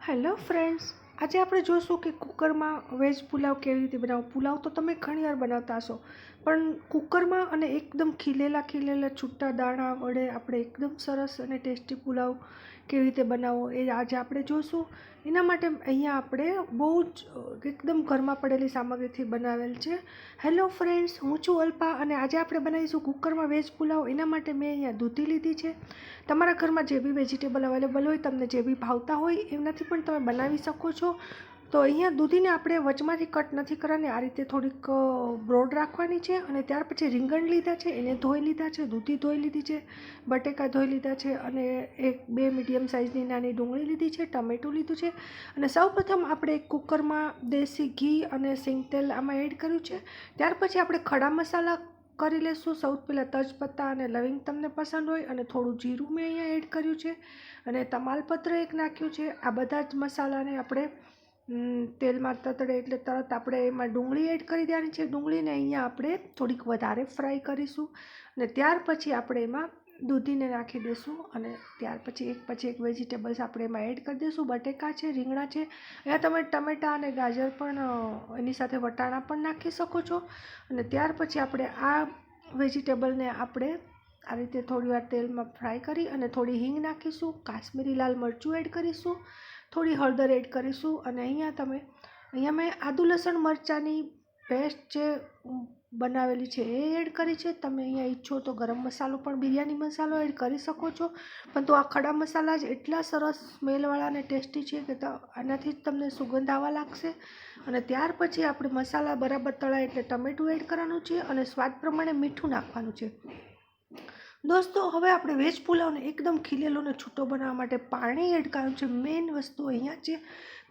Hello friends આજે આપણે જોઈશું કે કુકરમાં વેજ પુલાવ કેવી રીતે બનાવો. પુલાવ તો તમે ઘણી વાર બનાવતા હશો, પણ કુકરમાં અને એકદમ ખીલેલા ખીલેલા છૂટા દાણા વડે આપણે એકદમ સરસ અને ટેસ્ટી પુલાવ કેવી રીતે બનાવવો એ આજે આપણે જોઈશું. એના માટે અહીંયા આપણે બહુ જ, એકદમ ઘરમાં પડેલી સામગ્રીથી બનાવેલ છે. હેલો ફ્રેન્ડ્સ, હું છું અલ્પા અને આજે આપણે બનાવીશું કુકરમાં વેજ પુલાવ. એના માટે મેં અહીંયા દૂધી લીધી છે. તમારા ઘરમાં જે બી વેજીટેબલ અવેલેબલ હોય, તમને જે બી ભાવતા હોય એમનાથી પણ તમે બનાવી શકો છો. તો અહીંયા દૂધીને આપણે વચમાંથી કટ નથી કરવાની. આ રીતે થોડીક બ્રોડ રાખવાની છે અને ત્યાર પછી રીંગણ લીધા છે, એને ધોઈ લીધા છે, દૂધી ધોઈ લીધી છે, બટેકા ધોઈ લીધા છે અને એક બે મીડિયમ સાઇઝની નાની ડુંગળી લીધી છે, ટમેટું લીધું છે અને સૌપ્રથમ આપણે એક કુકરમાં દેશી ઘી અને સિંગ તેલ આમાં એડ કર્યું છે. ત્યાર પછી આપણે ખડા મસાલા કરી લેશું. સૌથી પહેલાં તજપત્તા અને લવિંગ તમને પસંદ હોય અને થોડું જીરું મેં અહીંયા એડ કર્યું છે અને તમાલપત્ર એક નાખ્યું છે. આ બધા જ મસાલાને આપણે તેલમાં તતડે એટલે તરત આપણે એમાં ડુંગળી એડ કરી દેવાની છે. ડુંગળીને અહીંયા આપણે થોડીક વધારે ફ્રાય કરીશું અને ત્યાર પછી આપણે એમાં દૂધીને નાખી દઈશું અને ત્યાર પછી એક પછી એક વેજીટેબલ્સ આપણે એમાં એડ કરી દઈશું બટેકા છે, રીંગણા છે, અહીંયા તમે ટમેટાં અને ગાજર પણ એની સાથે વટાણા પણ નાખી શકો છો. અને ત્યાર પછી આપણે આ વેજીટેબલને આપણે આ રીતે થોડી વાર તેલમાં ફ્રાય કરી અને થોડી હિંગ નાખીશું, કાશ્મીરી લાલ મરચું એડ કરીશું, થોડી હળદર એડ કરીશું અને અહીંયા તમે, અહીંયા મેં આદુ લસણ મરચાંની પેસ્ટ જે બનાવેલી છે, એ એડ કરી છે. તમે અહીંયા ઈચ્છો તો ગરમ મસાલો પણ, બિરયાની મસાલો એડ કરી શકો છો. પણ તો આ ખડા મસાલા જ એટલા સરસ સ્મેલવાળા અને ટેસ્ટી છે કે આનાથી જ તમને સુગંધ આવવા લાગશે. અને ત્યાર પછી આપણે મસાલા બરાબર તળાય એટલે ટમેટું એડ કરવાનું છે અને સ્વાદ પ્રમાણે મીઠું નાખવાનું છે. દોસ્તો, હવે આપણે વેજ પુલાવને એકદમ ખીલેલો ને છૂટો બનાવવા માટે પાણી એડ છે. મેઇન વસ્તુ અહીંયા છે.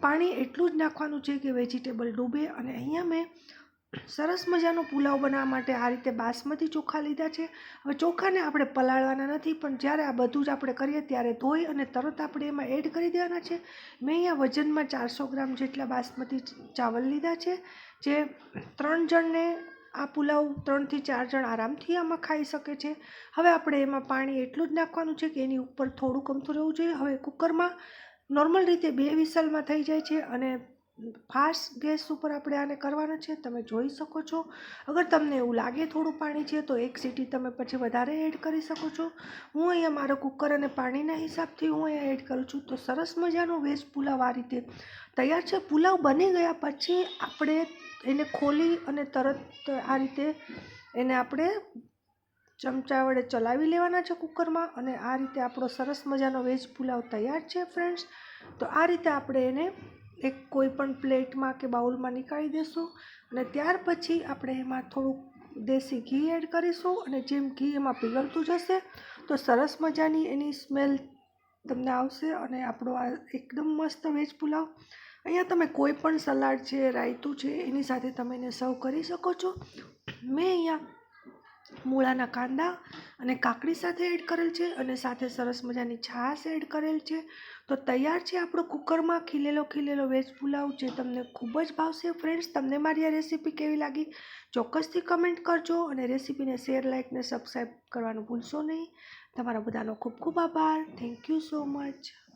પાણી એટલું જ નાખવાનું છે કે વેજીટેબલ ડૂબે અને અહીંયા મેં સરસ મજાનો પુલાવ બનાવવા માટે આ રીતે બાસમતી ચોખા લીધા છે. હવે ચોખાને આપણે પલાળવાના નથી, પણ જ્યારે આ બધું જ આપણે કરીએ ત્યારે ધોઈ અને તરત આપણે એમાં એડ કરી દેવાના છે. મેં અહીંયા વજનમાં ચારસો ગ્રામ જેટલા બાસમતી ચાવલ લીધા છે, જે ત્રણ જણને આ પુલાવ ત્રણથી ચાર જણ આરામથી આમાં ખાઈ શકે છે. હવે આપણે એમાં પાણી એટલું જ નાખવાનું છે કે એની ઉપર થોડું કમતું રહેવું જોઈએ. હવે કુકરમાં નોર્મલ રીતે બે વિસલમાં થઈ જાય છે અને ફાસ્ટ ગેસ ઉપર આપણે આને કરવાના છે, તમે જોઈ શકો છો. અગર તમને એવું લાગે થોડું પાણી છે, તો એક સીટી તમે પછી વધારે એડ કરી શકો છો. હું અહીંયા મારો કુકર અને પાણીના હિસાબથી હું અહીંયા એડ કરું છું. તો સરસ મજાનો વેજ પુલાવ આ રીતે તૈયાર છે. પુલાવ બની ગયા પછી આપણે એને ખોલી અને તરત આ રીતે એને આપણે ચમચા વડે ચલાવી લેવાના છે કુકરમાં અને આ રીતે આપણો સરસ મજાનો વેજ પુલાવ તૈયાર છે, ફ્રેન્ડ્સ. તો આ રીતે આપણે એને એક કોઈ પણ પ્લેટમાં કે બાઉલમાં નીકાળી દેશું અને ત્યાર પછી આપણે એમાં થોડુંક દેશી ઘી એડ કરીશું અને જેમ ઘી એમાં પીગળતું જશે તો સરસ મજાની એની સ્મેલ તમને આવશે અને આપણો આ એકદમ મસ્ત વેજ પુલાવ. અહીંયા તમે કોઈ પણ સલાડ છે, રાયતું છે, એની સાથે તમે એને સર્વ કરી શકો છો. મેં અહીંયા મૂળાના કાંદા અને કાકડી સાથે એડ કરેલ છે અને સાથે સરસ મજાની છાશ એડ કરેલ છે. તો તૈયાર છે આપણો કુકરમાં ખીલેલો ખીલેલો વેજ પુલાવ જે તમને ખૂબ જ ભાવશે. ફ્રેન્ડ્સ તમને મારી આ રેસીપી કેવી લાગી? ચોક્કસથી કમેન્ટ કરજો અને રેસીપીને શેર લાઇક ને સબસ્ક્રાઈબ કરવાનું ભૂલશો નહીં. તમારા બધાનો ખૂબ ખૂબ આભાર. Thank you so much